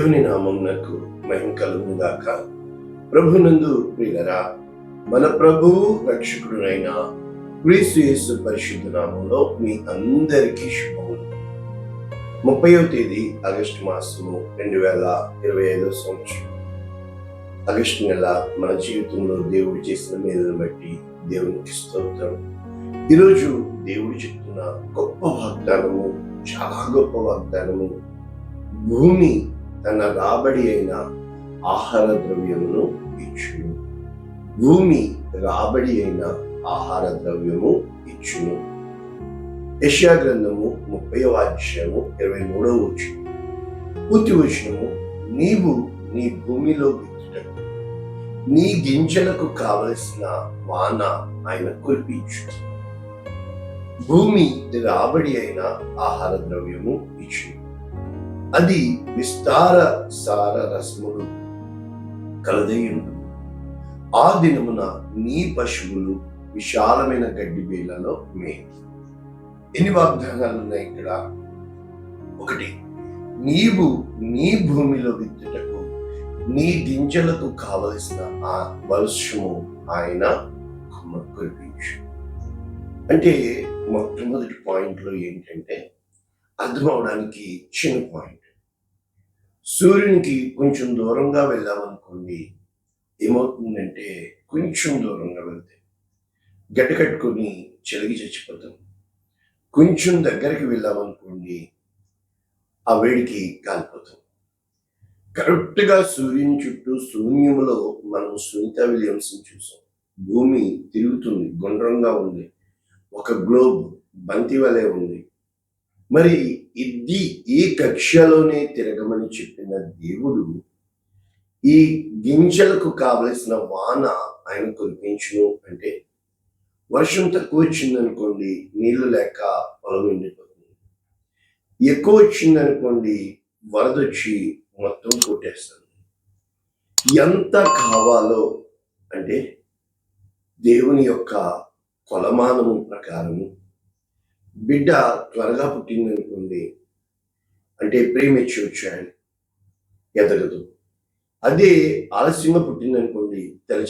దేవుని నామమునకు మహిమ కలుగును గాక ప్రభునందు ప్రియులరా మన ప్రభువు రక్షకుడునైన క్రీస్తు పరిశుద్ధ నామంలో మీ అందరికీ శుభములు. ముప్పయో తేదీ ఆగస్టు మాసము రెండు వేల ఇరవై ఐదో సంవత్సరం. ఆగస్టు నెల మన జీవితంలో దేవుడు చేసిన మేలును బట్టి దేవునికి స్తోత్రం. ఈరోజు దేవుడు చెప్తున్న గొప్ప వాగ్దానము చాలా గొప్ప వాగ్దానము భూమి తన రాబడి అయిన ఆహార ద్రవ్యమును ఇచ్చును. భూమి రాబడి అయిన ఆహార ద్రవ్యము ఇచ్చును. యెషయా గ్రంథము ముప్పై అధ్యాయము ఇరవై మూడవ వచ్చు పూర్తి వచనము నీవు నీ భూమిలో విత్తుటకు నీ గింజలకు కావలసిన వాన ఆయన కురిపించు భూమి రాబడి అయిన ఆహార ద్రవ్యము ఇచ్చును. అది విస్తార సార రసములు కలదయ్యుండు ఆ దినమున నీ పశువులు విశాలమైన గడ్డి బేలలో మే ఎన్ని వాగ్దానాలు ఉన్నాయి ఇక్కడ? ఒకటి నీవు నీ భూమిలో విత్తుటకు నీ గింజలకు కావలసిన ఆ వర్షము ఆయన కురిపించు అంటే మొట్టమొదటి పాయింట్లో ఏంటంటే అర్థం అవడానికి చిన్న పాయింట్. సూర్యునికి కొంచెం దూరంగా వెళ్ళామనుకోండి ఏమవుతుందంటే కొంచెం దూరంగా వెళ్తే గడ్డ కట్టుకొని చెలిగి చచ్చిపోతాం. కొంచెం దగ్గరికి వెళ్ళామనుకోండి ఆ వేడికి కాలిపోతాం కరెక్ట్గా సూర్యుని చుట్టూ శూన్యంలో మనం సునీత విలియమ్స్ని చూసాం. భూమి తిరుగుతుంది గుండ్రంగా ఉంది. ఒక గ్లోబ్ బంతి వలె ఉంది. మరి ఇది ఈ కక్షలోనే తిరగమని చెప్పిన దేవుడు ఈ గింజలకు కావలసిన వాన ఆయన కురిపించును అంటే వర్షం తక్కువ వచ్చిందనుకోండి నీళ్ళు లేక పొలం ఎండిపోతుంది. ఎక్కువ వచ్చిందనుకోండి వరదొచ్చి మొత్తం కొట్టేస్తుంది. ఎంత కావాలో అంటే దేవుని యొక్క కొలమానము ప్రకారము బిడ్డ త్వరగా పుట్టిందనుకుంది అంటే ప్రీమెచ్యూర్ చైల్డ్ ఎదగదు. అదే ఆలస్యంగా పుట్టిందనుకోండి తెల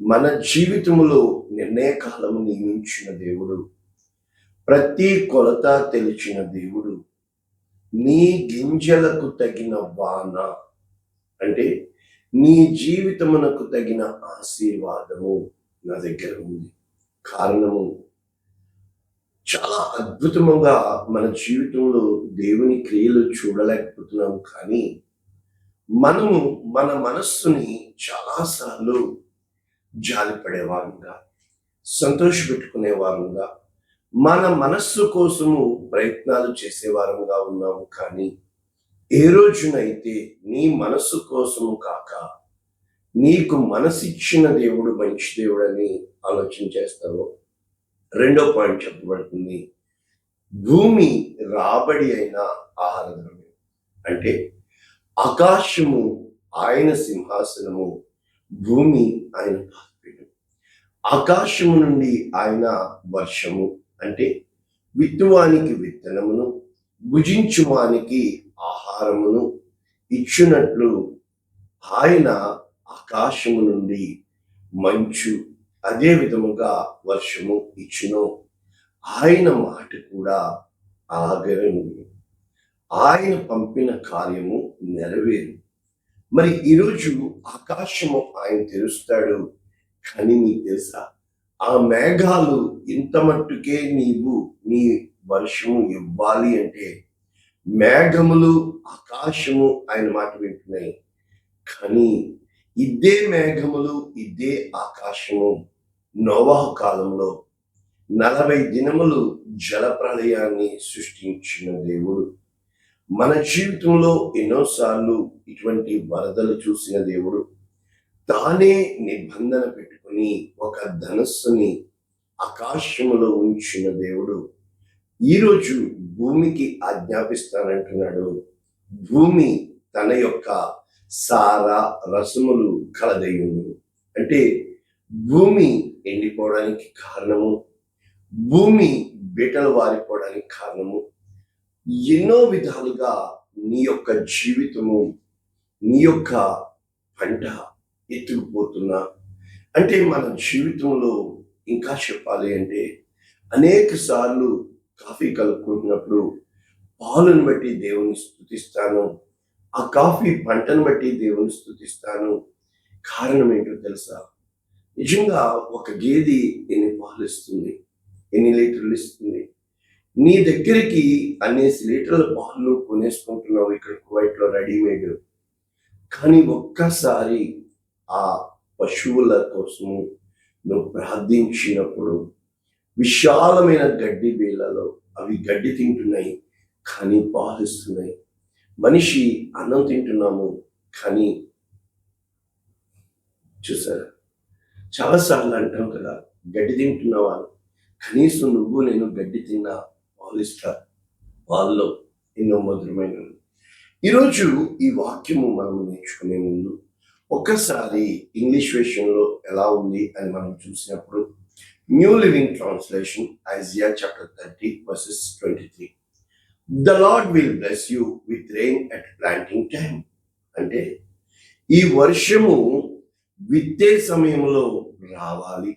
మన జీవితంలో నిర్ణయ కాలము నియమించిన దేవుడు ప్రతి కొలత తెలిచిన దేవుడు నీ గింజలకు తగిన వాన అంటే నీ జీవితమునకు తగిన ఆశీర్వాదము నా దగ్గర ఉంది. కారణము చాలా అద్భుతముగా మన జీవితంలో దేవుని క్రియలు చూడలేకపోతున్నాము కానీ మనము మన మనస్సుని చాలాసార్లు జాలిపడే వారంగా సంతోషపెట్టుకునే వారంగా మన మనస్సు కోసము ప్రయత్నాలు చేసేవారంగా ఉన్నాము కానీ ఏ రోజునైతే నీ మనస్సు కోసము కాక నీకు మనసిచ్చిన దేవుడు మంచి దేవుడని ఆలోచన చేస్తావో రెండో పాయింట్ చెప్పబడుతుంది. భూమి రాబడి అయిన ఆహార ద్రవ్యం అంటే ఆకాశము ఆయన సింహాసనము భూమి ఆయన పాత్పీఠం ఆకాశము నుండి ఆయన వర్షము అంటే విత్తువానికి విత్తనమును భుజించువానికి ఆహారమును ఇచ్చినట్లు ఆయన ఆకాశము నుండి మంచు అదే విధముగా వర్షము ఇచ్చును. ఆయన మాట కూడా ఆగరము ఆయన పంపిన కార్యము నెరవేరు. మరి ఈరోజు ఆకాశము ఆయన తెరుస్తాడు కానీ నీకు తెలుసా? ఆ మేఘాలు ఇంత మట్టుకే నీవు నీ వర్షము ఇవ్వాలి అంటే మేఘములు ఆకాశము ఆయన మాట వింటున్నాయి. కానీ ఇదే మేఘములు ఇదే ఆకాశము. నోవాహు కాలంలో నలభై దినములు జలప్రళయాన్ని సృష్టించిన దేవుడు. మన జీవితంలో ఎన్నోసార్లు ఇటువంటి వరదలు చూసిన దేవుడు. తానే నిబంధన పెట్టుకుని ఒక ధనస్సుని ఆకాశములో ఉంచిన దేవుడు. ఈరోజు భూమికి ఆజ్ఞాపిస్తానంటున్నాడు. భూమి తన యొక్క సారా రసములు కలదయ్యుండు అంటే భూమి ఎండిపోవడానికి కారణము భూమి బీటలు వారిపోవడానికి కారణము ఎన్నో విధాలుగా నీ యొక్క జీవితము నీ యొక్క పంట ఎత్తుకుపోతున్నా. అంటే మన జీవితంలో ఇంకా చెప్పాలి అంటే అనేక సార్లు కాఫీ కలుపుకుంటున్నప్పుడు పాలను బట్టి దేవుని స్థుతిస్తాను. ఆ కాఫీ పంటను బట్టి దేవుని స్థుతిస్తాను. కారణం ఏంటో తెలుసా? నిజంగా ఒక గేది ఎన్ని పాలు ఇస్తుంది? ఎన్ని లీటర్లు ఇస్తుంది? నీ దగ్గరికి అనేసి లీటర్ల పాలు కొనేసుకుంటున్నావు ఇక్కడ కువైట్లో రెడీమేడ్. కానీ ఒక్కసారి ఆ పశువుల కోసము నువ్వు ప్రార్థించినప్పుడు విశాలమైన గడ్డి వేళలో అవి గడ్డి తింటున్నాయి కానీ పాలిస్తున్నాయి మనిషి అన్నం తింటున్నాము కానీ చూసారా? చాలాసార్లు అంటాం కదా గడ్డి తింటున్నావా కనీసం నువ్వు నేను గడ్డి తిన్నా పాలిస్తా వాళ్ళలో ఎన్నో మధురమైన ఈరోజు ఈ వాక్యము మనము నేర్చుకునే ముందు ఒక్కసారి ఇంగ్లీష్ విషయంలో ఎలా ఉంది అని మనం చూసినప్పుడు new living translation Isaiah chapter thirty verses twenty three. The Lord will bless you with rain at planting time అంటే ఈ వర్షము విత్తే సమయంలో రావాలి.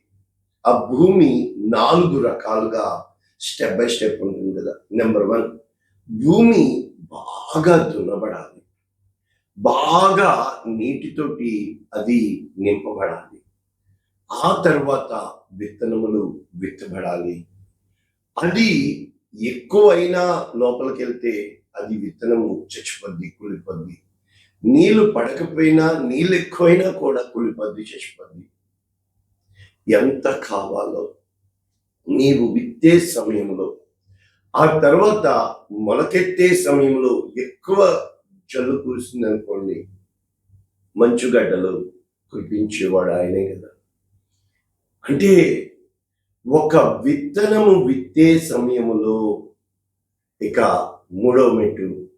ఆ భూమి నాలుగు రకాలుగా స్టెప్ బై స్టెప్ ఉంటుంది కదా. నెంబర్ వన్ భూమి బాగా దున్నబడాలి. బాగా నీటితోటి అది నింపబడాలి. ఆ తర్వాత విత్తనములు విత్తబడాలి. అది ఎక్కువైనా లోపలికి వెళ్తే అది విత్తనము చచ్చిపోద్ది కులిపోద్ది నీళ్ళు పడకపోయినా నీళ్ళు ఎక్కువైనా కూడా కులిపోద్ది చచ్చిపోద్ది. ఎంత కావాలో నీవు విత్తే సమయంలో ఆ తర్వాత మొలకెత్తే సమయంలో ఎక్కువ జల్లు కురిసింది అనుకోండి మంచుగడ్డలు కురిపించేవాడు ఆయనే కదా. అంటే ఒక విత్తనము విత్తే సమయములో ఇక మూడవ మెట్టు.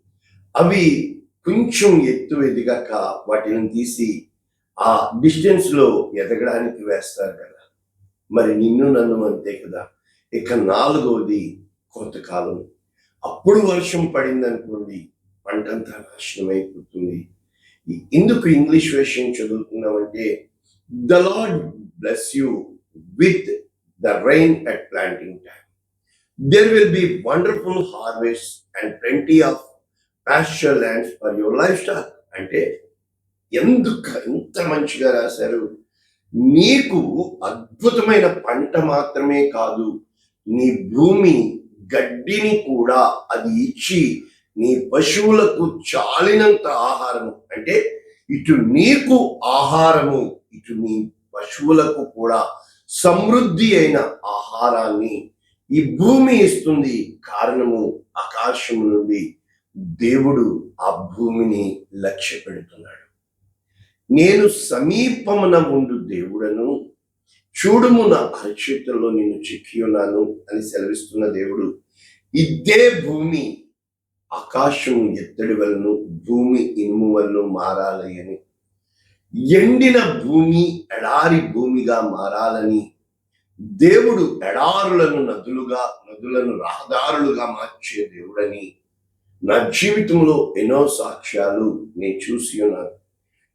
అవి కొంచెం ఎత్తు ఎదిగాక వాటిని తీసి ఆ డిస్టెన్స్లో ఎదగడానికి వేస్తారు కదా. మరి నిన్ను నన్ను అంతే కదా. ఇక నాలుగవది కొంతకాలం అప్పుడు వర్షం పడిందనుకోండి పంటంతా నాశనం అయిపోతుంది. ఎందుకు ఇంగ్లీష్ విషయం చదువుతున్నామంటే the Lord bless you with the rain at planting time There will be wonderful harvest and plenty of pasture lands for your life అంటే ఎందుకు ఎంత మంచిగా రాశారు? నీకు అద్భుతమైన పంట మాత్రమే కాదు నీ భూమి గడ్డిని కూడా అది ఇచ్చి నీ పశువులకు చాలినంత ఆహారము. అంటే ఇటు నీకు ఆహారము ఇటు నీ పశువులకు కూడా సమృద్ధి అయిన ఆహారాన్ని ఈ భూమి ఇస్తుంది కారణము ఆకాశం నుండి. దేవుడు ఆ భూమిని లక్ష్య పెడుతున్నాడు. నేను సమీపమున ఉండు దేవుడను. చూడుము నా అరచేతుల్లో నేను చిక్కి ఉన్నాను అని సెలవిస్తున్న దేవుడు ఇదే భూమి ఆకాశం ఎత్తడి వలను భూమి ఇనుము వలను మారాలి అని ఎండిన భూమి ఎడారి భూమిగా మారాలని దేవుడు ఎడారులను నదులుగా నదులను రహదారులుగా మార్చే దేవుడని నా జీవితంలో ఎన్నో సాక్ష్యాలు నేను చూసి ఉన్నాను.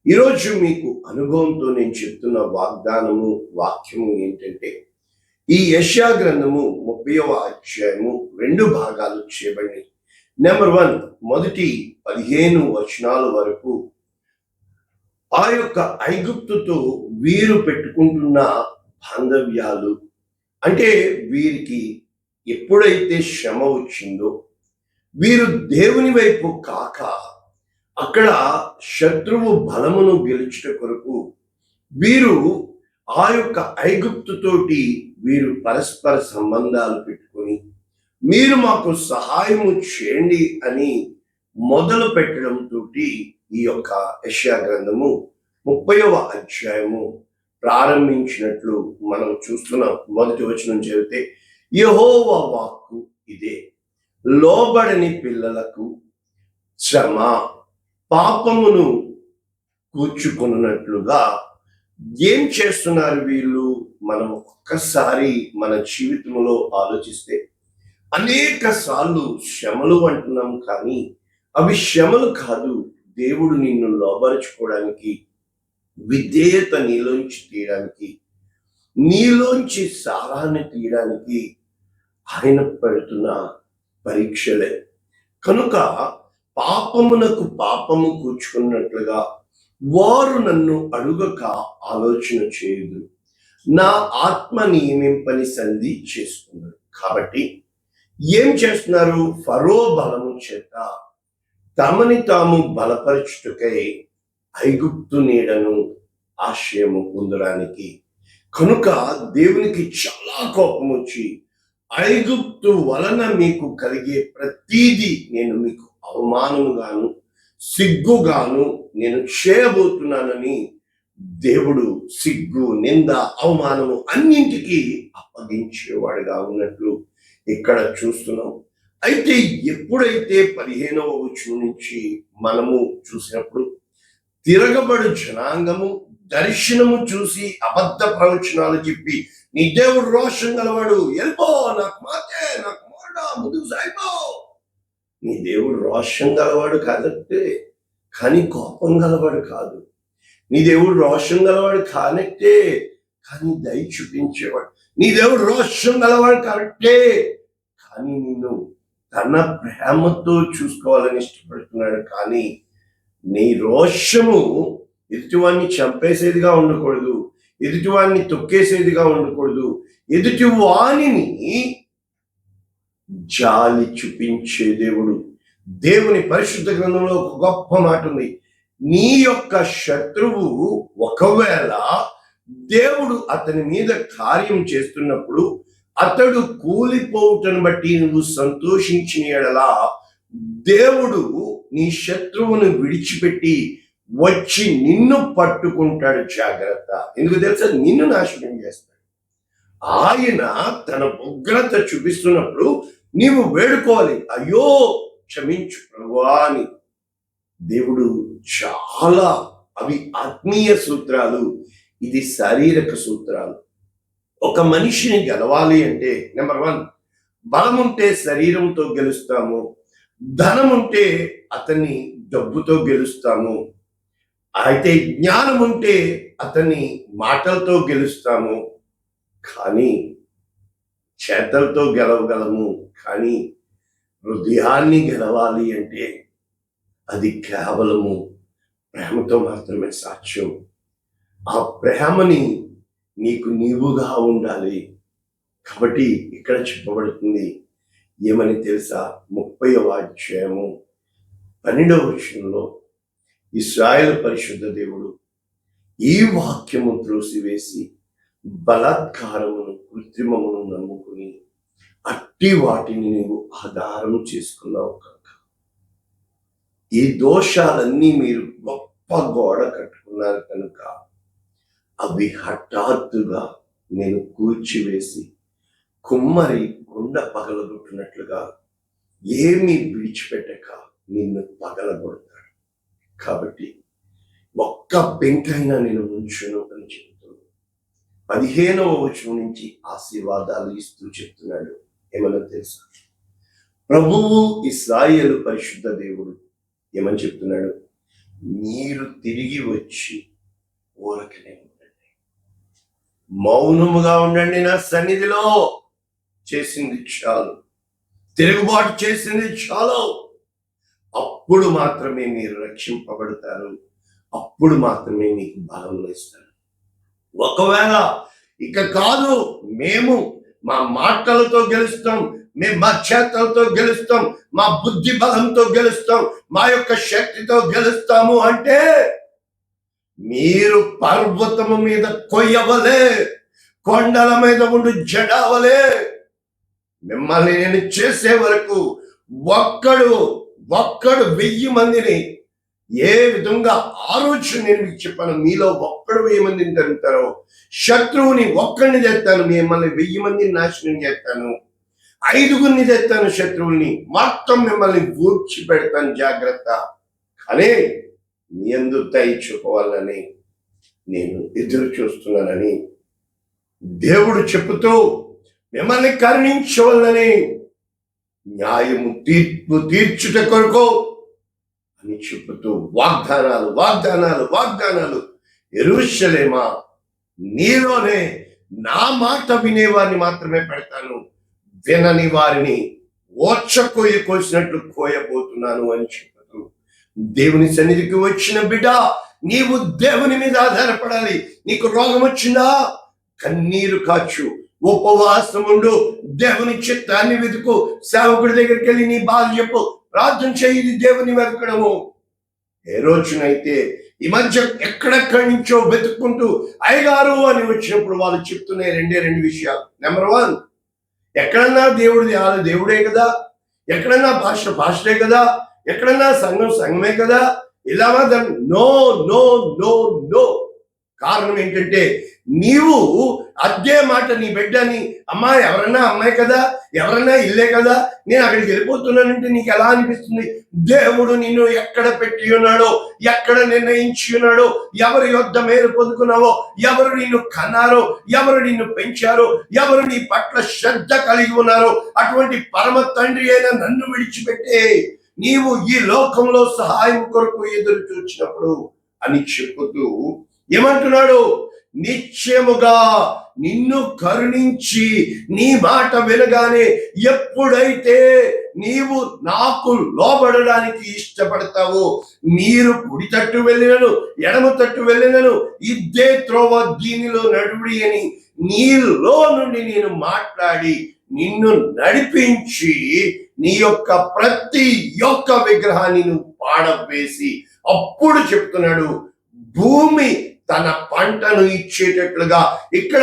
ఈరోజు మీకు అనుభవంతో నేను చెప్తున్న వాగ్దానము వాక్యము ఏంటంటే ఈ యశా గ్రంథము ముప్పైవ అధ్యాయము రెండు భాగాలు చేయబడి నెంబర్ వన్ మొదటి పదిహేను వచనాల వరకు ఆ యొక్క ఐగుప్తుతో వీరు పెట్టుకుంటున్న బాంధవ్యాలు అంటే వీరికి ఎప్పుడైతే శ్రమ వచ్చిందో వీరు దేవుని వైపు కాక అక్కడ శత్రువు బలమును గెలుచుట కొరకు వీరు ఆ యొక్క ఐగుప్తుతోటి వీరు పరస్పర సంబంధాలు పెట్టుకొని మీరు మాకు సహాయము చేయండి అని మొదలు పెట్టడంతో ఈ యొక్క యష్యా గ్రంథము ముప్పైవ అధ్యాయము ప్రారంభించినట్లు మనం చూస్తున్నాం. మొదటి వచనం చదివితే యహోవ వాక్కు ఇదే. లోబడని పిల్లలకు శ్రమ పాపమును కూర్చుకున్నట్లుగా ఏం చేస్తున్నారు వీళ్ళు? మనం ఒక్కసారి మన జీవితంలో ఆలోచిస్తే అనేక సార్లు శ్రమలు అంటున్నాం కానీ అవి శ్రమలు కాదు. దేవుడు నిన్ను లోబరుచుకోవడానికి విధేయత నీలోంచి తీయడానికి నీలోంచి సారాన్ని తీయడానికి ఆయన పెడుతున్న పరీక్షలే. కనుక పాపమునకు పాపము కూర్చుకున్నట్లుగా వారు నన్ను అడుగక ఆలోచన చేయదు. నా ఆత్మ నియమింపని సంధి చేసుకున్నారు కాబట్టి ఏం చేస్తున్నారు? ఫరో బలము చేత తమని తాము బలపరచుటకై ఐగుప్తు నీడను ఆశ్రయము పొందడానికి. కనుక దేవునికి చాలా కోపం వచ్చి ఐగుప్తు వలన మీకు కలిగే ప్రతీది నేను మీకు అవమానముగాను సిగ్గుగాను నేను చేయబోతున్నానని దేవుడు సిగ్గు నింద అవమానము అన్నింటికీ అప్పగించేవాడుగా ఉన్నట్లు ఇక్కడ చూస్తున్నాం. అయితే ఎప్పుడైతే పదిహేనవ వచనం నుంచి మనము చూసినప్పుడు తిరగబడు జనాంగము దర్శనము చూసి అబద్ధ ప్రవచనాలు చెప్పి నీ దేవుడు రోషం గలవాడు వెళ్ళిపో నాకు మాతే నాకు మాడా ముందుకు సాయిపో నీ దేవుడు రోషం గలవాడు కాదంటే కానీ కోపం గలవాడు కాదు. నీ దేవుడు రోషం గలవాడు కానట్టే కానీ దయ చూపించేవాడు. నీ దేవుడు రోషం గలవాడు కరెక్టే కానీ నిన్ను తన ప్రేమతో చూసుకోవాలని ఇష్టపడుతున్నాడు. కానీ నీ రోషము ఎదుటివాన్ని చంపేసేదిగా ఉండకూడదు. ఎదుటివాన్ని తొక్కేసేదిగా ఉండకూడదు. ఎదుటి వాణిని జాలి చూపించే దేవుడు. దేవుని పరిశుద్ధ గ్రంథంలో ఒక గొప్ప మాట ఉంది. నీ యొక్క శత్రువు ఒకవేళ దేవుడు అతని మీద కార్యం చేస్తున్నప్పుడు అతడు కూలిపోవుటను బట్టి నువ్వు సంతోషించిన ఎడలా దేవుడు నీ శత్రువును విడిచిపెట్టి వచ్చి నిన్ను పట్టుకుంటాడు జాగ్రత్త. ఎందుకు తెలుసా? నిన్ను నాశనం చేస్తాడు. ఆయన తన ఉగ్రత చూపిస్తున్నప్పుడు నీవు వేడుకోవాలి. అయ్యో క్షమించు ప్రభువా అని. దేవుడు చాలా అవి ఆత్మీయ సూత్రాలు. ఇది శారీరక సూత్రాలు. ఒక మనిషిని గెలవాలి అంటే నెంబర్ వన్ బలం ఉంటే శరీరంతో గెలుస్తాము ధనం ఉంటే అతన్ని డబ్బుతో గెలుస్తాము అయితే జ్ఞానం ఉంటే అతన్ని మాటలతో గెలుస్తాము కానీ చేతలతో గెలవగలము కానీ హృదయాన్ని గెలవాలి అంటే అది కేవలము ప్రేమతో మాత్రమే సాక్ష్యం ఆ ప్రేమని నీకు నీవుగా ఉండాలి. కాబట్టి ఇక్కడ చెప్పబడుతుంది ఏమని తెలుసా? ముప్పై అధ్యాయము పన్నెండవ విషయంలో ఇస్రాయల్ పరిశుద్ధ దేవుడు ఈ వాక్యము త్రోసివేసి బలాత్కారమును కృత్రిమమును నమ్ముకుని అట్టి వాటిని నీవు ఆధారం చేసుకున్నావు కనుక ఈ దోషాలన్నీ మీరు గొప్ప గోడ కట్టుకున్నారు కనుక అవి హఠాత్తుగా నేను కూర్చివేసి కుమ్మరి గుండ పగలగొట్టినట్లుగా ఏమీ విడిచిపెట్టక నిన్ను పగలగొడతాడు. కాబట్టి ఒక్క బెంకైనా నేను ఉంచును అని చెబుతున్నాను పదిహేనవ వచనం నుంచి ఆశీర్వాదాలు ఇస్తూ చెప్తున్నాడు ఏమన్నా తెలుసా? ప్రభువు ఇస్రాయేలు పరిశుద్ధ దేవుడు ఏమని చెప్తున్నాడు? మీరు తిరిగి వచ్చి ఊరకనే మౌనముగా ఉండండి నా సన్నిధిలో. చేసింది చాలు. తిరుగుబాటు చేసింది చాలు. అప్పుడు మాత్రమే మీరు రక్షింపబడతారు. అప్పుడు మాత్రమే మీకు బలం ఇస్తారు ఒకవేళ ఇక కాదు మేము మా మాటలతో గెలుస్తాం మేము మా చేతలతో గెలుస్తాం మా బుద్ధి బలంతో గెలుస్తాం మా యొక్క శక్తితో గెలుస్తాము అంటే మీరు పర్వతము మీద కొయ్యవలే కొండల మీద ఉండి జడవలే. మిమ్మల్ని నేను చేసే వరకు ఒక్కడు ఒక్కడు వెయ్యి మందిని ఏ విధంగా ఆలోచన నేను మీకు చెప్పాను మీలో ఒక్కడు వెయ్యి మందిని తరుగుతారో శత్రువుని ఒక్కడిని తెస్తాను మిమ్మల్ని వెయ్యి మందిని నాశనం చేస్తాను. ఐదుగురిని తెస్తాను శత్రువుల్ని మొత్తం మిమ్మల్ని ఊడ్చి పెడతాను జాగ్రత్త. కానీ నీ ఎందు దయ నేను ఎదురు చూస్తున్నానని దేవుడు చెబుతూ మిమ్మల్ని కరుణించవలని న్యాయము తీర్పు తీర్చుట కొరకు అని చెబుతూ వాగ్దానాలు వాగ్దానాలు వాగ్దానాలు. ఎరుషలేమా నీలోనే నా మాట వినేవారిని మాత్రమే పెడతాను. వినని వారిని ఓచ కోయ కోసినట్లు కోయబోతున్నాను అని చెబుతూ దేవుని సన్నిధికి వచ్చిన బిడ్డ నీవు దేవుని మీద ఆధారపడాలి. నీకు రోగం వచ్చిందా కన్నీరు కాచు. ఉపవాసం ఉండు. దేవుని చిత్తాన్ని వెతుకు. సేవకుడి దగ్గరికి వెళ్ళి నీ బాధ చెప్పు. ప్రార్థన చేయి దేవుని వెతకడము. ఏ రోజునైతే ఈ మధ్య ఎక్కడెక్కడి నుంచో వెతుక్కుంటూ అయ్యగారు అని వచ్చినప్పుడు వాళ్ళు చెప్తున్నాయి రెండే రెండు విషయాలు. నెంబర్ వన్ ఎక్కడన్నా దేవుడిది ఆ దేవుడే కదా. ఎక్కడన్నా భాష భాషలే కదా. ఎక్కడన్నా సంఘం సంఘమే కదా? ఇలా మాత్రం? No no no no. కారణం ఏంటంటే నీవు అదే మాట నీ బిడ్డని అమ్మా ఎవరన్నా అమ్మాయి కదా? ఎవరన్నా ఇల్లే కదా? నేను అక్కడికి వెళ్ళిపోతున్నానంటే నీకు ఎలా అనిపిస్తుంది? దేవుడు నిన్ను ఎక్కడ పెట్టి ఉన్నాడో ఎక్కడ నిర్ణయించి ఉన్నాడో ఎవరి యొద్ద మేలు పొందుకున్నావో ఎవరు నిన్ను కన్నారో ఎవరు నిన్ను పెంచారో ఎవరు నీ పట్ల శ్రద్ధ కలిగి ఉన్నారో అటువంటి పరమ తండ్రి అయిన నన్ను విడిచిపెట్టే నీవు ఈ లోకంలో సహాయం కొరకు ఎదురు చూచినప్పుడు అని చెప్పుతూ ఏమంటున్నాడు? నిశ్చయముగా నిన్ను కరుణించి నీ మాట వినగానే ఎప్పుడైతే నీవు నాకు లోబడడానికి ఇష్టపడతావో నీరు కుడి తట్టు వెళ్ళినను ఎడమ తట్టు వెళ్ళినను ఇద్దే త్రోవ దీనిలో నడువుడి అని నీలో నుండి నేను మాట్లాడి నిన్ను నడిపించి నీ యొక్క ప్రతి యొక్క విగ్రహాన్ని నువ్వు పాడవేసి అప్పుడు చెప్తున్నాడు భూమి తన పంటను ఇచ్చేటట్లుగా. ఇక్కడ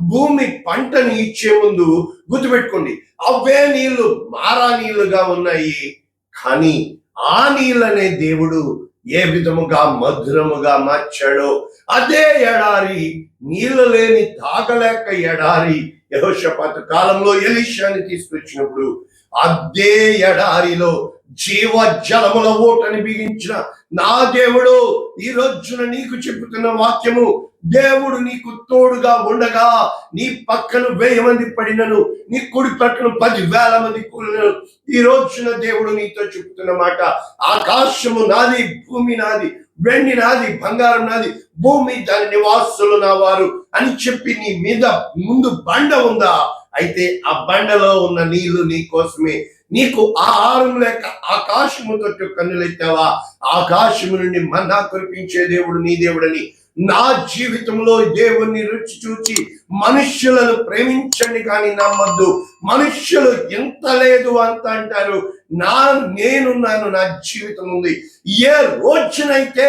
భూమి పంటను ఇచ్చే ముందు గుర్తుపెట్టుకోండి అవే నీళ్ళు మారా నీళ్ళుగా ఉన్నాయి కానీ ఆ నీళ్ళనే దేవుడు ఏ విధముగా మధురముగా మార్చాడో అదే ఎడారి నీళ్ళు లేని తాగలేక ఎడారి యహోషపాత కాలంలో ఎలిషాని తీసుకొచ్చినప్పుడు అదే ఎడారిలో జీవ జలముల ఓటని బిగించిన నా దేవుడు ఈ రోజున నీకు చెబుతున్న వాక్యము దేవుడు నీకు తోడుగా ఉండగా నీ పక్కన వెయ్యి మంది పడినను నీ కుడి పక్కన పది వేల మంది కూలినను. ఈ రోజున దేవుడు నీతో చెబుతున్న మాట ఆకాశము నాది భూమి నాది వెండి నాది బంగారం నాది భూమి దాని నివాసులు నా వారు అని చెప్పి నీ మీద ముందు బండ ఉందా? అయితే ఆ బండలో ఉన్న నీళ్ళు నీ కోసమే. నీకు ఆహారం లేక ఆకాశము తొట్టు కన్నులెత్తావా? ఆకాశము నుండి మన్నా కురిపించే దేవుడు నీ దేవుడని నా జీవితంలో దేవుణ్ణి రుచి చూచి మనుష్యులను ప్రేమించండి కానీ నమ్మద్దు. మనుష్యులు ఎంత లేదు అంత అంటారు. నా నేనున్నాను నా జీవితం ఉంది. ఏ రోజునైతే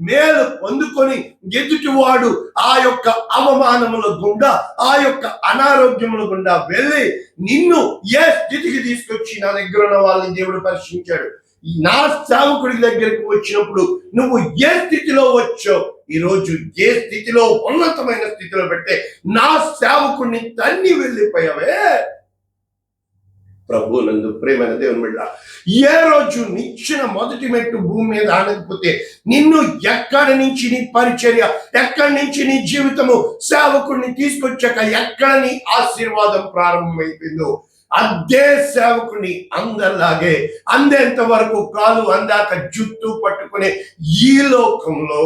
మేలు పొందుకొని ఎదుటివాడు ఆ యొక్క అవమానముల గుండా ఆ యొక్క అనారోగ్యముల గుండా వెళ్ళి నిన్ను ఏ స్థితికి తీసుకొచ్చి నా దగ్గర ఉన్న వాళ్ళని దేవుడు పరీక్షించాడు నా సేవకుడి దగ్గరికి వచ్చినప్పుడు నువ్వు ఏ స్థితిలో వచ్చో ఈ రోజు ఏ స్థితిలో ఉన్నతమైన స్థితిలో పెడితే నా సేవకుడిని తన్ని వెళ్ళిపోయావే? ప్రభు నందు ప్రేమైన దేవుని బిడ్డ ఏ రోజు నిచ్చిన మొదటి మెట్టు భూమి మీద ఆనకపోతే నిన్ను ఎక్కడి నుంచి నీ పరిచర్య ఎక్కడి నుంచి నీ జీవితము సేవకుడిని తీసుకొచ్చాక ఎక్కడ నీ ఆశీర్వాదం ప్రారంభమైపోయిందో అదే సేవకుని అందరిలాగే అందేంత వరకు కాలు అందాక జుట్టు పట్టుకునే ఈ లోకంలో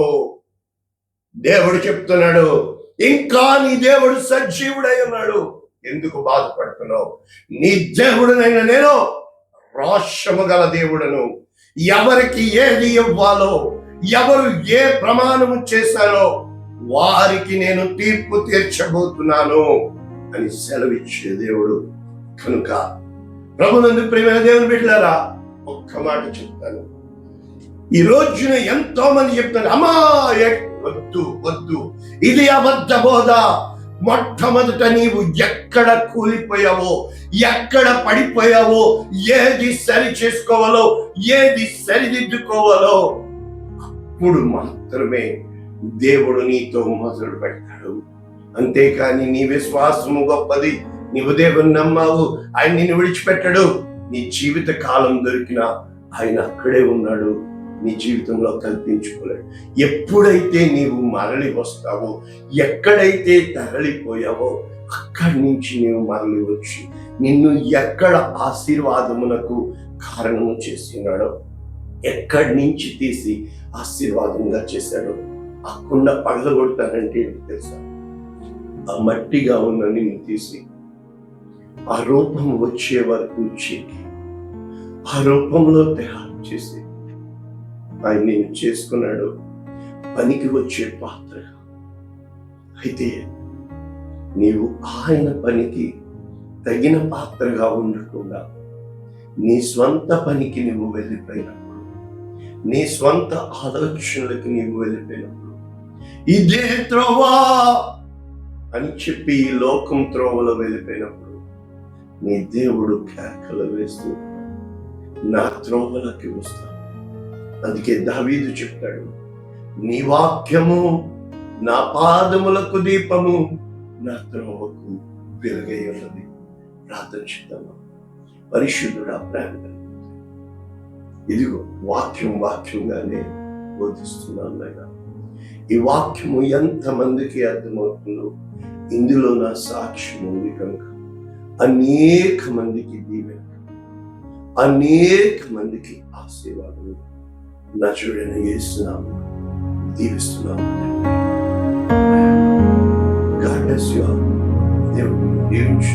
దేవుడు చెప్తున్నాడు ఇంకా నీ దేవుడు సజీవుడై ఉన్నాడు. ఎందుకు బాధపడుతున్నావు? నీ దేవుడునైన నేను రోషము గల దేవుడను. ఎవరికి ఏది ఇవ్వాలో ఎవరు ఏ ప్రమాణము చేశారో వారికి నేను తీర్పు తీర్చబోతున్నాను అని సెలవిచ్చే దేవుడు. కనుక ప్రభునందు ప్రేమైన దేవుని బిడ్డారా ఒక్క మాట చెప్తాను. ఈ రోజున ఎంతో మంది చెప్తారు అమ్మా వద్దు వద్దు. ఇది అబద్ధ బోధ మొట్టమొదట నీవు ఎక్కడ కూలిపోయావో ఎక్కడ పడిపోయావో ఏది సరి చేసుకోవాలో ఏది సరిదిద్దుకోవాలో అప్పుడు మాత్రమే దేవుడు నీతో మొదలు పెడతాడు. అంతేకాని నీ విశ్వాసము గొప్పది. నీవు దేవుని నమ్మావు. ఆయన నిన్ను విడిచిపెట్టడు. నీ జీవిత కాలం దొరికినా ఆయన అక్కడే ఉన్నాడు. నీ జీవితంలో కల్పించుకోలేడు. ఎప్పుడైతే నీవు మరలి వస్తావో ఎక్కడైతే తరలిపోయావో అక్కడి నుంచి నీవు మరలి వచ్చి నిన్ను ఎక్కడ ఆశీర్వాదమునకు కారణము చేస్తున్నాడో ఎక్కడి నుంచి తీసి ఆశీర్వాదంగా చేశాడో ఆ కుండ పగలగొడతానంటే తెలుసా? ఆ మట్టిగా ఉన్న నిన్ను తీసి ఆ రూపం వచ్చే వరకు చెక్కి ఆ రూపంలో తయారు చేసి ఆయన నేను చేసుకున్నాడు పనికి వచ్చే పాత్రగా. అయితే నీవు ఆయన పనికి తగిన పాత్రగా ఉండకుండా నీ స్వంత పనికి నువ్వు వెళ్ళిపోయినప్పుడు నీ స్వంత ఆలోచనలకు నీవు వెళ్ళిపోయినప్పుడు ఇదే త్రోవా అని చెప్పి ఈ లోకం త్రోవలో వెళ్ళిపోయినప్పుడు నీ దేవుడు కేకలు వేస్తూ నా త్రోవలకి వస్తాను అందుకే దావీదు చెప్తాడు నీ వాక్యము నా పాదములకు దీపము నా త్రోవకు వెలుగై ఉన్నది. ప్రార్థన చేద్దామా? పరిశుద్ధుడా ప్రేమ ఇదిగో వాక్యం వాక్యంగానే బోధిస్తున్నాను నాయన. ఈ వాక్యము ఎంతమందికి అర్థమవుతుందో ఇందులో నా సాక్ష్యం ఉంది కనుక అనేక మందికి దీవెన అనేక మందికి ఆశీర్వాదం Naturel'e geri sınav, dil sınav. God suyu, bir huge.